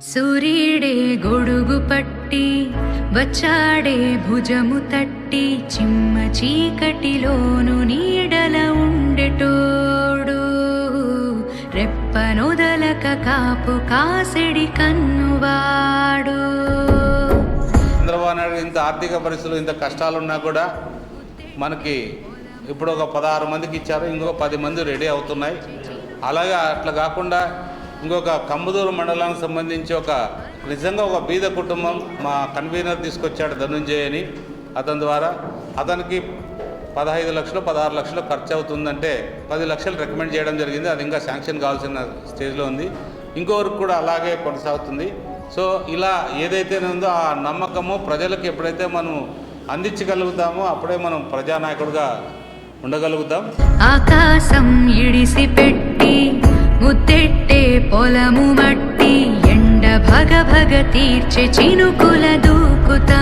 సూర్యుడే గొడుగు పట్టి వచ్చాడే భుజము తట్టి చిమ్మ చీకటిలోను నీడల ఉండెటోడు. రెప్పనొదలక కాపు కాసెడి కన్నువాడు. చంద్రబాబు నాయుడు ఇంత ఆర్థిక పరిస్థితులు ఇంత కష్టాలు ఉన్నా కూడా మనకి ఇప్పుడు ఒక పదహారు మందికి ఇచ్చారు ఇంకొక పది మంది రెడీ అవుతున్నాయి. అలాగే అట్లా కాకుండా ఇంకొక కమ్మదూరు మండలానికి సంబంధించి ఒక నిజంగా ఒక బీద కుటుంబం మా కన్వీనర్ తీసుకొచ్చాడు ధనుంజయ్ అని అతని ద్వారా అతనికి పదహైదు లక్షలు పదహారు లక్షలు ఖర్చు అవుతుందంటే పది లక్షలు రికమెండ్ చేయడం జరిగింది. అది ఇంకా శాంక్షన్ కావాల్సిన స్టేజ్లో ఉంది. ఇంకొకరికి కూడా అలాగే కొనసాగుతుంది. సో ఇలా ఏదైతే ఉందో ఆ నమ్మకము ప్రజలకు ఎప్పుడైతే మనం అందించగలుగుతామో అప్పుడే మనం ప్రజానాయకుడిగా ఉండగలుగుతాం. ఆకాశం ఇడిసి పెట్టి ముద్దెట్టే పొలము మట్టి ఎండ భగ భగ తీర్చే చినుకుల దూకుతా.